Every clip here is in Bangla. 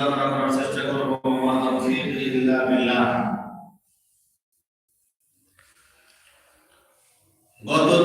গত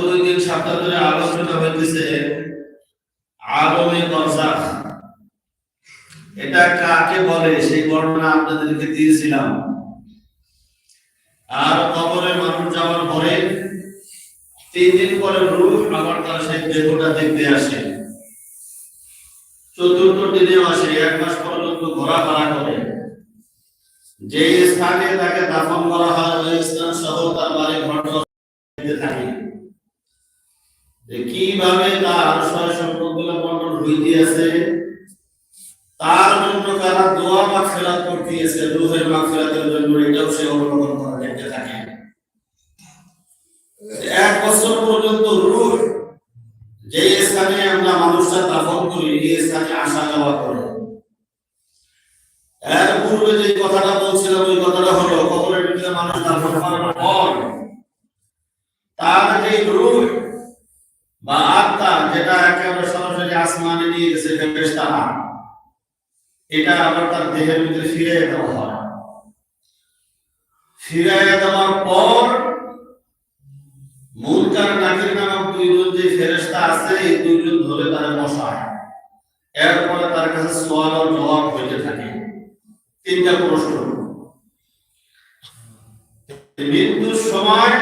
দুই দিন সপ্তাহ ধরে আলোচনা হইতেছে আলমে বরজাখ এটা কাকে বলে সেই বর্ণনা আপনাদেরকে দিয়েছিলাম। আর কবরে মানুষ যাওয়ার পরে তিন দিন পরে রূহ আবার তার সেই দেহটা দেখতে আসে। চতুর্থ দিনেও আসে, এক মাস পর্যন্ত ঘোরাফেরা করে। যে স্থানে তাকে দাফন করা হয়, ওই স্থান সহ তার বাড়ি থাকে। কীভাবে তার সয় সম্পদগুলো বন্টন তার জন্য কারা দোয়া করতেছে জন্য, এটাও সে অবলম্বন করা দেখতে থাকে। এক বছর পর্যন্ত রূহ যে স্থানে আমরা মানুষটা দাফন করি, এই স্থানে আসা যাওয়া করে এর পূর্বে যে কথাটা বলছিলাম ওই কথাটা হলো কবরের ভিতরে মানুষ দাফন করার পর তার যে রূহ বা আত্মা যেটা একেবারে সরাসরি আসমানে নিয়ে গেছে ফেরেশতারা এটা আবার তার দেহের ভিতরে ফিরে দেওয়া হয় ফিরে দেওয়ার পর মুনকার নাকির নামক দুইজন যে ফেরেশতা আছে, এই দুইজন ধরে তারা বসায় এরপরে তার কাছে সোয়াল ও জবাব হইতে থাকে। তিনটা প্রশ্ন। মৃত্যুর সময়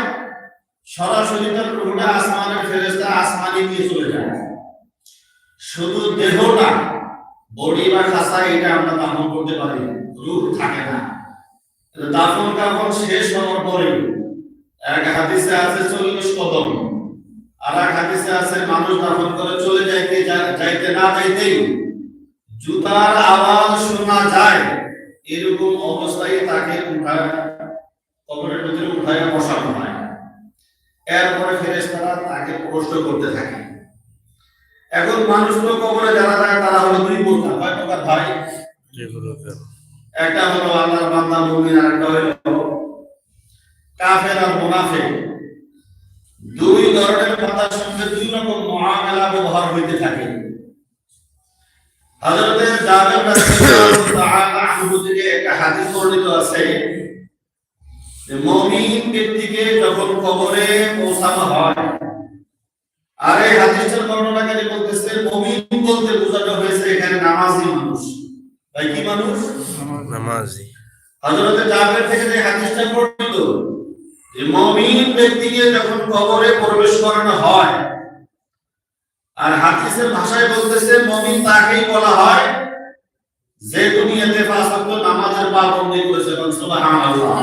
সরাসরি তার রুহটা আসমানের ফেরেশতা আসমানে নিয়ে চলে যায়। শুধু দেহটা, বডি বা খাসা এটা আমরা দাফন করতে পারি। রূহ থাকে না। দাফন কাফন শেষ হওয়ার পরে এক হাদিসে আছে চল্লিশ কদম, আর এক হাদিসে আছে মানুষ দাফন করে চলে যাইতে যাইতে না যাইতেই জুতার আওয়াজ শোনা যায়, এরকম অবস্থায় তাকে উঠায়, কবরের ভিতরে উঠায়, বসানো হয়। এরপরে ফেরেশতারা তাকে প্রশ্ন করতে থাকে। এখন মানুষ তো কবরে যারা যায়, তারা হলো দুই প্রকার, কয় প্রকার ভাই? একটা হলো আল্লাহর বান্দা মুমিন আর একটা হলো কাফের আর মুনাফিক। দুই ধরনের বান্দার সঙ্গে দুই রকম মুআমালা ব্যবহার হইতে থাকে। হযরতে জাবের রাদিয়াল্লাহু তাআলা আনহু থেকে একটা হাদিস বর্ণিত আছে যে মুমিন ব্যক্তিকে যখন কবরে পৌঁছানো হয়, আর এই হাদিসের বর্ণনাকারী বলতেছে, মুমিন বলতে বোঝানো হয়েছে এখানে নামাজি ভাই কি মানুষ? নামাজি। হযরতে জাবের থেকে যে হাদিসটা বর্ণিত যে মুমিন ব্যক্তিকে যখন কবরে প্রবেশ করানো হয় আর হাদিসের ভাষায় বলতেছে মুমিন তাকেই বলা হয় যে দুনিয়াতে পাঁচ ওয়াক্ত নামাজের পাবন্দি করেছে সুবহানাল্লাহ।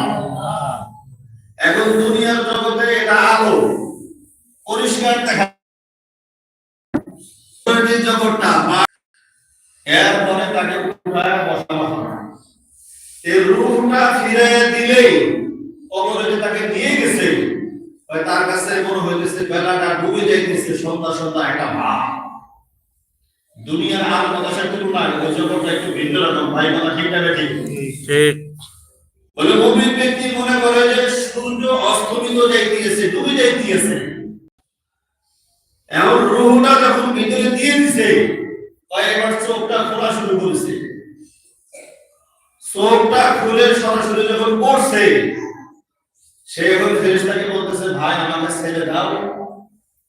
সন্ধ্যা সন্ধ্যা একটা ভাব। দুনিয়ার আর তুলনায় ওই জগৎটা একটু ভিন্ন রকম ভাই কথা ঠিক না ঠিক ঠিক। বলে মুমিন ব্যক্তি মনে করে যে সূর্য অস্তমিত যাইতেছে ডুবে যাইতেছে। এমন রুহটা যখন ভিতরে দিয়ে দিছে কয়েকবার চোখটা খোলা শুরু করেছে। চোখটা খুলে সরাসরি যখন পড়ছে সে এখন ফেরেশতাকে বলতেছে ভাই আমাকে ছেড়ে দাও।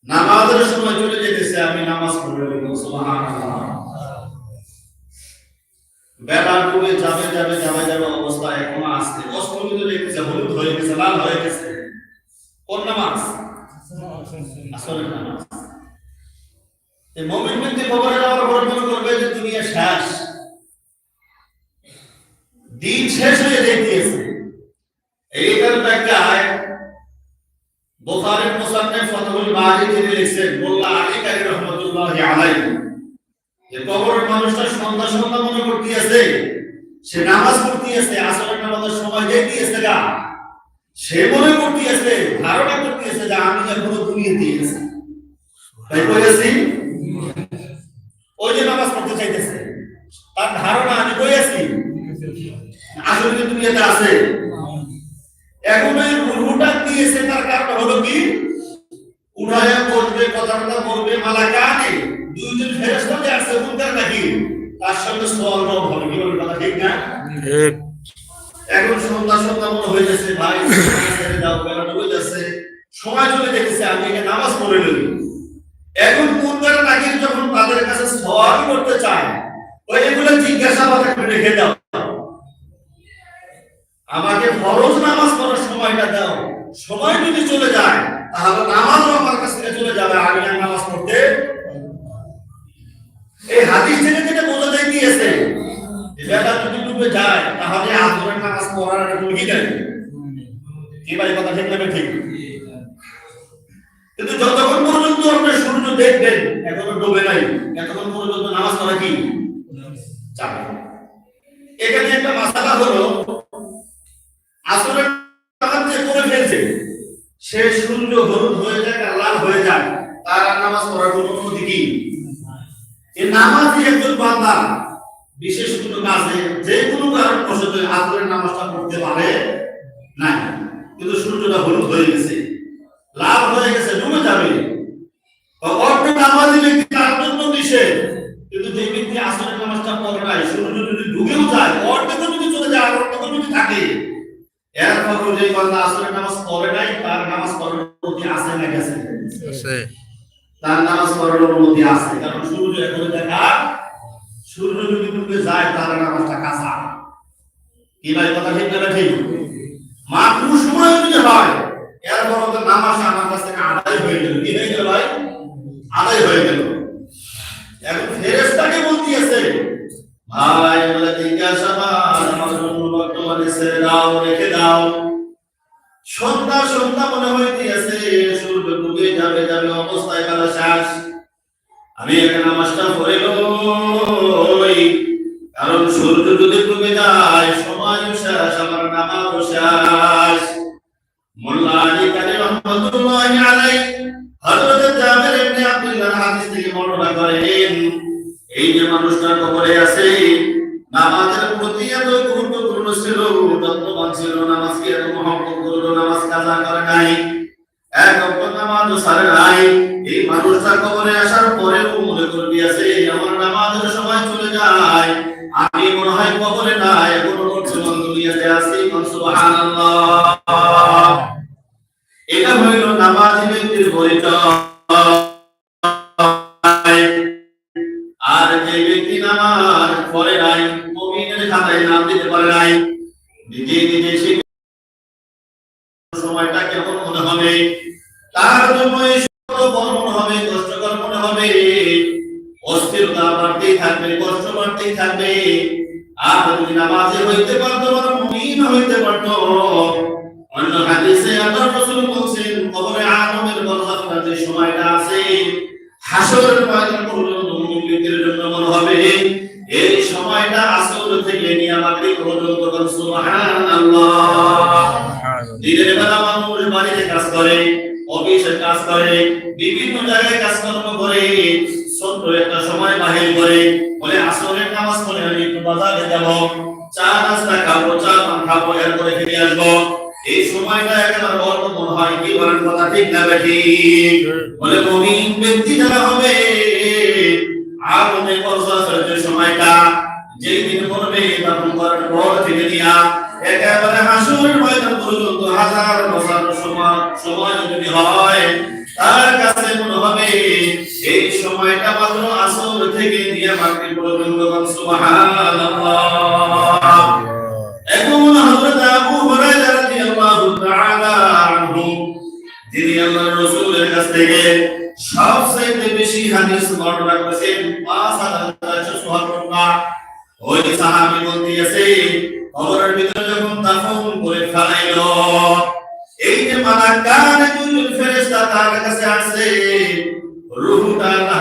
নামাজের সময় চলে যেতেছে, আমি নামাজ পড়ে বেলা ডুবে যাবে যাবে যাবে যাবে অবস্থা এখনও আসছে। দেখতেছে, হলুদ হয়ে গেছে, লাল হয়ে গেছে। কোন নামাজ? আসলে নামাজ। এই মুমিন মনে করবে যে দুনিয়া শেষ। দিন শেষ হয়ে যাইতেছে এইটার ব্যাখ্যায় বুখারীর মুসান্নাফ ফাতহুল বারি তিনি লিখছেন, মোল্লা আলী কারি রহমাতুল্লাহি আলাইহি। যে কবরের মানুষটা সন্ধ্যা সন্ধ্যা মনে করতেছে, সে নামাজ পড়তেছে, আসরের নামাজের সময় যাইতেছে গা সে মনে করতেছে, ধারণা করতে করতেছে যে আমি এখনও দুনিয়াতে আছি। তাই কইছি ওই যে নামাজ পড়তে চাইতেছে, তার ধারণা আমি কই আছি আসলে দুনিয়াতে আছে? এখন ওই রুহুটা দিয়েছে তার কারণ হলো কি? উঠায় বলবে কথাবার্তা বলবে মালা কানে দুইজন ফেরেশতা যে আসছে মুনকার নাকি? তার সঙ্গে সোয়ালটাও হবে কি বলে কথা ঠিক না? ঠিক। এখন সন্ধ্যা সন্ধ্যা মনে হয়ে যাচ্ছে ভাই দাও বেলা ডুবে যাচ্ছে। সময় চলে দেখেছে আমি এখানে নামাজ পড়ে নিই এখন পূর্বের নাকির যখন তাদের কাছে সওয়াল করতে চায় ওই এগুলো জিজ্ঞাসাবাদ একটু রেখে দাও। আমাকে ফরজ নামাজ পড়ার সময়টা দাও সময় যদি চলে যায়, তাহলে নামাজও আমার কাছ থেকে চলে যাবে আমি আর নামাজ পড়তে এই হাদিস থেকে যেটা বোঝা যায় গিয়েছে বেলা যদি ডুবে যায়, তাহলে আজরের নামাজ পড়ার একটা কি কি কথা ঠিক না ঠিক? কিন্তু যতক্ষণ পর্যন্ত আপনি সূর্য দেখবেন, এখনও ডুবে নাই, এতক্ষণ পর্যন্ত নামাজ পড়া কি? এখানে একটা মাসালা হলো আসলে নামাজ যে করে ফেলছে সে সূর্য হলুদ হয়ে যায় আর লাল হয়ে যায় তার আর নামাজ পড়ার কোনো অনুমতি কি? এই নামাজই একজন বান্দা। বিশেষ কোনো কাজে যে কোনো কারণবশত আসরের নামাজটা পড়তে পারে না কিন্তু সূর্যটা হলুদ হয়ে গেছে লাভ হয়ে গেছে ডুবে যাবে অর্থ নামাজি ব্যক্তি তার জন্য নিষেধ কিন্তু যে ব্যক্তি আসরের নামাজটা পড়ে নাই সূর্য যদি ডুবেও যায় অর্ধেক যদি চলে যায় আর অর্ধেক যদি থাকে এরপরও যে বান্দা আসরের নামাজ পড়ে নাই তার নামাজ পড়ার অনুমতি আছে না গেছে আছে তার নামাজ পড়ার অনুমতি আছে। কারণ সূর্য এখন দেখা, সূর্য যদি ডুবে যায় তার নামাজটা কাঁচা। কি ভাই, কথা ঠিক না ঠিক? মাত্র সময় যদি হয় তো নামাজ আমার কাছ থেকে আদায় হয়ে গেল। কি হয়ে গেল ভাই? আদায় হয়ে গেল। এখন ফেরেশতাকে বলতিয়েছে ভাই বলে জিজ্ঞাসাবাদ, আমার জন্য বর্তমানে ছেড়ে দাও, রেখে দাও। সন্ধ্যা সন্ধ্যা মনে হইতেছে, সূর্য ডুবে যাবে যাবে অবস্থায় বেলা শেষ আমি একটা নামাজটা পড়ে লই কারণ সূর্য যদি ডুবে যায়, সময় শেষ, আমার নামাজ শেষ। মোল্লা আলী কালী রহমতুল্লাহ আলাইহি নামাজও সারে নাই এই মানুষটা কবরে আসার পরেও মনে করবি আছে আমার নামাজের সময় চলে যায়। আমি মনে হয় কবরে নাই, এখনও বর্তমান দুনিয়াতে আছি এটা হইল নামাজি ব্যক্তির পরিচয়। আর যে ব্যক্তি নামাজ পড়ে নাই, মুমিনের খাতায় নাম দিতে পারে নাই, নিজে নিজে সময়টা কেমন মনে হবে তার জন্য এই বড় মনে হবে কষ্টকর মনে হবে। অস্থিরতা বাড়তেই থাকবে কষ্ট বাড়তেই থাকবে। আর যদি নামাজে হইতে পারতো বা মুমিন হইতে পারতো। অন্য হাদিসে আল্লাহ রাসূল বলছেন কবরে আদমের বরজাখের যে সময়টা আছে হাসরের ময়দান পর্যন্ত মুমিনদের জন্য মনে হবে এই সময়টা আসর থেকে নিয়ে মাগরিব পর্যন্ত সুবহানাল্লাহ। দিনের বেলা মানুষ বাড়িতে কাজ করে অফিসে কাজ করে, বিভিন্ন জায়গায় কাজকর্ম করে ছোট্ট একটা সময় বাহির করে, বলে আসরের নামাজ পড়ে আমি একটু বাজারে যাব, চা নাস্তা খাব, চা পান খাব এরপরে ফিরে আসব। এই সময়টা একেবারে বড় মনে হয়, কি বলেন কথা, ঠিক না ঠিক বলে মুমিন ব্যক্তি যারা হবে, আগুনে বর্ষার যে সময়টা, যেই দিন মরবে তখন করার পর থেকে দিয়া একেবারে হাসুর ময়দান পর্যন্ত হাজার সুবহানাল্লাহ। এবং হযরত আবু হুরায়রা রাদিয়াল্লাহু তাআলা আনহু, যিনি আল্লাহর রাসূলের কাছ থেকে সবচেয়ে বেশি হাদিস বর্ণনা করেছেন 5474টা ওই সাহাবী বলতেছে, কবরের ভিতরে যখন দাফন করে ফেলাইলো, এই যে তার কাছে আসছে, রূহটা আল্লাহ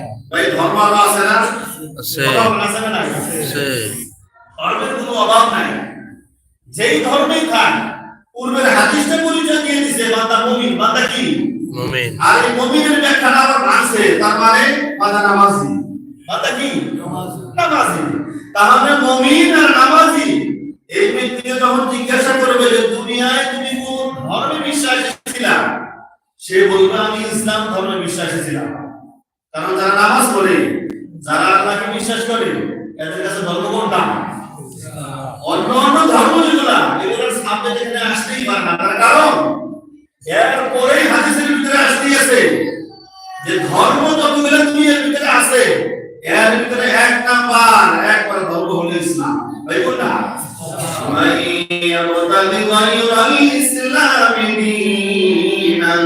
ভাই ধর্ম আলো আছে। না ধর্মের কোনো অভাব নাই। যেই ধর্মেই খান পূর্বের হাদিসটা পরিচয় দিয়ে দিছে বান্দা মুমিন বান্দা কি? মুমিন। আর এই মুমিনের ব্যাখ্যাটা আবার ভাঙছে তার মানে বান্দা নামাজি। বান্দা কি? নামাজি। তাহলে মুমিন আর নামাজি এই ব্যক্তিকে যখন জিজ্ঞাসা করবে যে দুনিয়ায় তুমি কোন ধর্মে বিশ্বাসী ছিলা? সে বলবে আমি ইসলাম ধর্মে বিশ্বাসী ছিলাম। কারণ যারা নামাজ পড়ে, যারা আল্লাহকে বিশ্বাস করে, এদের কাছে ধর্ম কোনটা? অন্য অন্য ধর্ম যেগুলা এগুলোর সামনে যেখানে আসতেই পারে না। তার কারণ, এরপরেই হাদিসের ভিতরে আসতেই আছে যে ধর্ম যতগুলো তুমি এর ভিতরে আছে, এর ভিতরে এক নাম্বার, একবার ধর্ম হলো ইসলাম। ভাই না মাই ইয়াবতাদি গায়রাল ইসলামি দীনান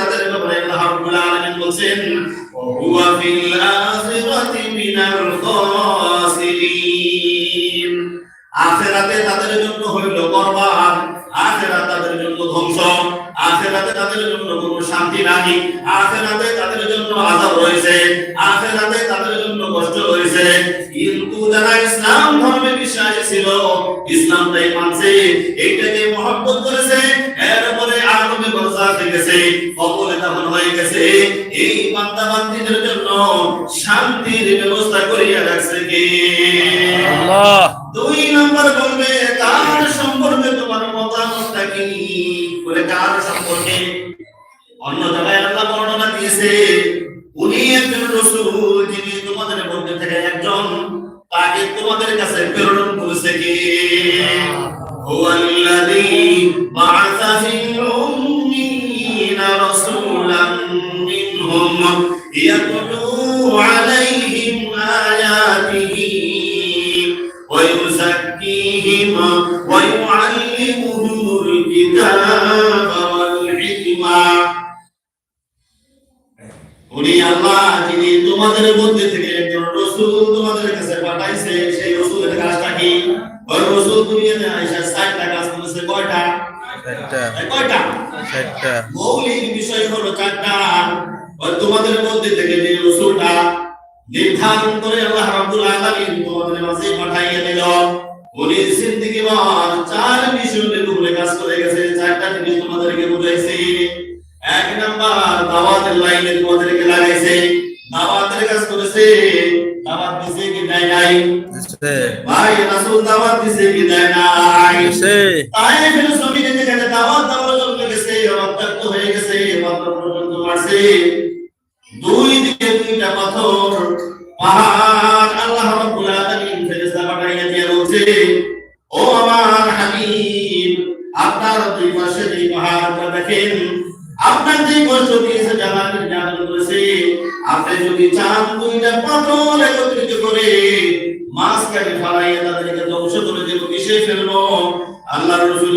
তাদের জন্য হইল তাদের জন্য ধ্বংস তাদের জন্য কোনো শান্তি নাই, আখিরাতে তাদের জন্য আযাব রয়েছে, আখিরাতে তাদের জন্য কষ্ট রয়েছে। কিন্তু যারা ইসলাম ধর্মে বিশ্বাসী ছিল, ইসলামটাই মানছে, এইটাকে মহব্বত করেছে হয়ে গেছে কবরে দাফন হয়ে গেছে এই বান্দা বান্দিদের জন্য শান্তির ব্যবস্থা করিয়া রাখছে কে? আল্লাহ। দুই নম্বর বলবে কার সম্পর্কে তোমার মতামতটা কি? বলে কার সম্পর্কে? অন্য জায়গায় আল্লাহ বর্ণনা দিয়েছে উনি একজন রসুল যিনি তোমাদের মধ্যে থেকে একজন তাকে তোমাদের কাছে প্রেরণ করেছে কে? هو ويزكيهم ويعلمهم الكتاب والحكمة উনি আল্লাহ যিনি তোমাদের মধ্যে থেকে একজন রসুল তোমাদের কাছে পাঠাইছে সেই রসুলের কাজটা কি ওই রসুল দুনিয়াতে আইসা ষাটটা কাজ করেছে কয়টা চারটা এই কয়টা চারটা মৌলিক বিষয় হলো চারটা ওই তোমাদের মধ্যে থেকে যে রসুলটা নির্ধারণ করে আল্লাহ রাব্বুল আলামিন তোমাদের মাঝে পাঠাইয়া দিল জিন্দেগি ভর চার বিষয়ের উপরে কাজ করে গেছে চারটা জিনিস তোমাদেরকে বুঝাইছে। এক নাম্বার দাওয়াতের লাইনে তোমাদেরকে লাগাইছে। দাওয়াতের কাজ করেছে দাওয়াত দিছে কি দেয় নাই? ভাই রাসূল দাওয়াত দিছে কি নাই? দিছে তাই জমিনে যেখানে দাওয়াত দেওয়ার জন্য গেছে রক্তাক্ত হয়ে গেছে পাথর পর্যন্ত মারছে। দুই দিকে দুইটা পাথর পাহাড় যে কষ্ট দিয়েছে জানার জানান করেছে আপনি যদি চান দুইটা পাথর একত্রিত করে মাঝখানে ফালাইয়া তাদেরকে ধ্বংস করে দেব কিসে ফেলব আল্লাহ রসুল